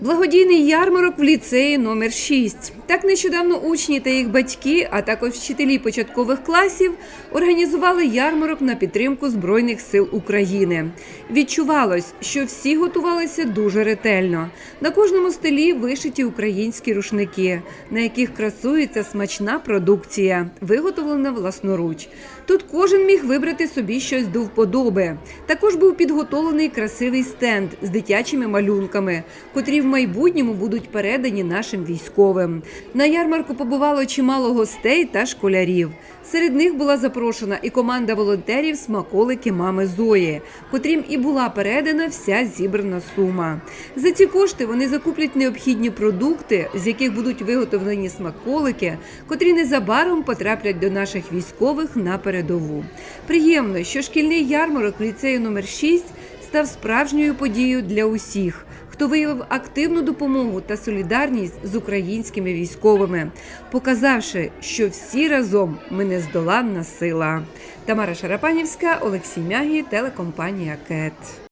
Благодійний ярмарок в ліцеї номер 6. Так нещодавно учні та їх батьки, а також вчителі початкових класів організували ярмарок на підтримку Збройних сил України. Відчувалось, що всі готувалися дуже ретельно. На кожному столі вишиті українські рушники, на яких красується смачна продукція, виготовлена власноруч. Тут кожен міг вибрати собі щось до вподоби. Також був підготовлений красивий стенд з дитячими малюнками, котрі в майбутньому будуть передані нашим військовим. На ярмарку побувало чимало гостей та школярів. Серед них була запрошена і команда волонтерів смаколики мами Зої, котрім і була передана вся зібрана сума. За ці кошти вони закуплять необхідні продукти, з яких будуть виготовлені смаколики, котрі незабаром потраплять до наших військових на передову. Приємно, що шкільний ярмарок ліцею номер 6 став справжньою подією для усіх. Хто виявив активну допомогу та солідарність з українськими військовими, показавши, що всі разом ми нездоланна сила. Тамара Шарапанівська, Олексій Мягі, телекомпанія КЕТ.